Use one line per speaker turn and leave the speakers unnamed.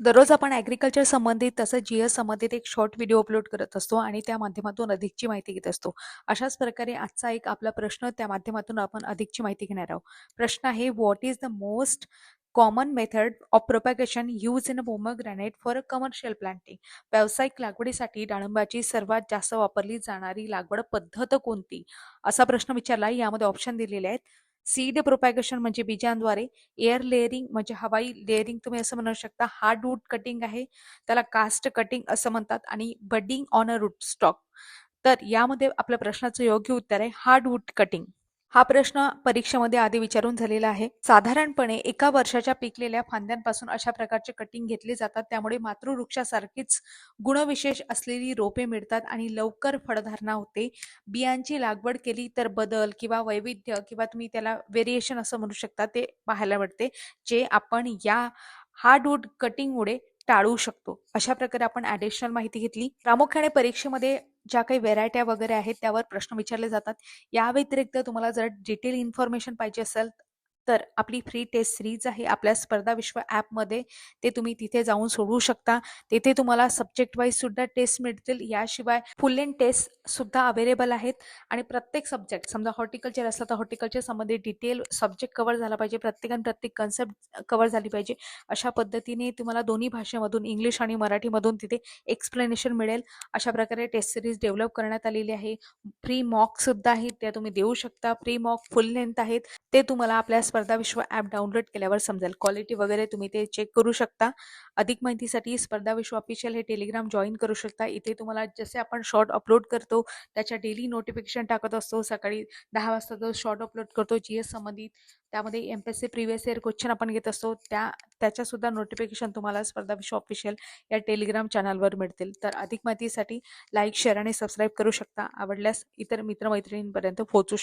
दररोज आपण ॲग्रिकल्चर संबंधित तसंच जी एस संबंधित एक शॉर्ट व्हिडिओ अपलोड करत असतो आणि त्या माध्यमातून अधिकची माहिती घेत असतो. अशाच प्रकारे आजचा एक आपला प्रश्न त्या माध्यमातून आपण अधिकची माहिती घेणार आहोत. प्रश्न आहे what is the most common method of propagation use in pomegranate for commercial planting व्यावसायिक लागवडीसाठी डाळिंबाची सर्वात जास्त वापरली जाणारी लागवड पद्धत कोणती? असा प्रश्न विचारला यामध्ये ऑप्शन दिलेले आहेत. सीड प्रोपॅगेशन म्हणजे बीजांद्वारे एअर लेअरिंग म्हणजे हवाई लेअरिंग तुम्ही असं म्हणू शकता. हार्डवूड कटिंग आहे त्याला कास्ट कटिंग असं म्हणतात आणि budding on a root stock तर यामध्ये आपल्या प्रश्नाचं योग्य उत्तर आहे हार्ड वूड कटिंग. हा प्रश्न परीक्षेमध्ये आधी विचारून झालेला आहे. साधारणपणे एका वर्षाच्या पिकलेल्या फांद्यांपासून अशा प्रकारचे कटिंग घेतले जातात. त्यामुळे मातृवृक्षासारखीच गुणविशेष असलेली रोपे मिळतात आणि लवकर फळधारणा होते. बियांची लागवड केली तर बदल किंवा वैविध्य किंवा तुम्ही त्याला व्हेरिएशन असं म्हणू शकता ते पाहायला मिळते जे आपण या हार्डवूड कटिंगमुळे टाळू शकतो. अशा प्रकारे आपण ॲडिशनल माहिती घेतली. प्रामुख्याने परीक्षेमध्ये ज्या काही व्हेरायट्या वगैरे आहेत त्यावर प्रश्न विचारले जातात. या व्यतिरिक्त तुम्हाला जर डिटेल इन्फॉर्मेशन पाहिजे असेल तर आपली फ्री टेस्ट सिरीज आहे. आपल्या स्पर्धा विश्व ॲपमध्ये ते तुम्ही तिथे जाऊन सोडवू शकता. तिथे तुम्हाला सब्जेक्ट वाईज सुद्धा टेस्ट मिळतील. याशिवाय फुल एन टेस्ट सुद्धा अवेलेबल आहेत. आणि प्रत्येक सब्जेक्ट समजा हॉर्टिकल्चर असलं तर हॉर्टिकल्चर संबंधित डिटेल सब्जेक्ट कव्हर झाला पाहिजे. प्रत्येकाने प्रत्येक कन्सेप्ट कव्हर झाली पाहिजे. अशा पद्धतीने तुम्हाला दोन्ही भाषेमधून इंग्लिश आणि मराठीमधून तिथे एक्सप्लेनेशन मिळेल. अशा प्रकारे टेस्ट सिरीज डेव्हलप करण्यात आलेली आहे. फ्री मॉक सुद्धा आहेत. त्या तुम्ही देऊ शकता. फ्री मॉक फुल लेंथ आहेत. ते तुम्हाला आपल्या स्पर्धा विश्व ॲप डाउनलोड केल्यावर समजेल. क्वालिटी वगैरे तुम्ही ते चेक करू शकता. अधिक माहितीसाठी स्पर्धा विश्व ऑफिशियल हे टेलिग्राम जॉईन करू शकता. इथे तुम्हाला जसे आपण शॉर्ट अपलोड करतो त्याच्या डेली नोटिफिकेशन टाकत असतो. सकाळी दहा वाजता जो शॉर्ट अपलोड करतो जी एस संबंधित त्यामध्ये M P S C previous year question आपण घेत असतो. त्या त्याच्यासुद्धा नोटिफिकेशन तुम्हाला स्पर्धा विश्व ऑफिशियल या टेलिग्राम चॅनलवर मिळतील. तर अधिक माहितीसाठी लाईक शेअर आणि सबस्क्राईब करू शकता. आवडल्यास इतर मित्रमैत्रिणींपर्यंत पोहोचू